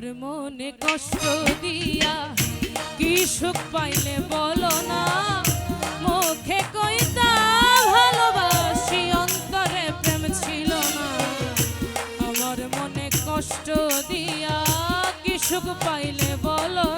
আমার মনে কষ্ট দিয়া, কি সুখ পাইলে বলো না? মুখে কইতা ভালোবাসি, অন্তরে প্রেম ছিল না। আমার মনে কষ্ট দিয়া, কি সুখ পাইলে বলো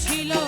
Chilo.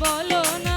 বলো না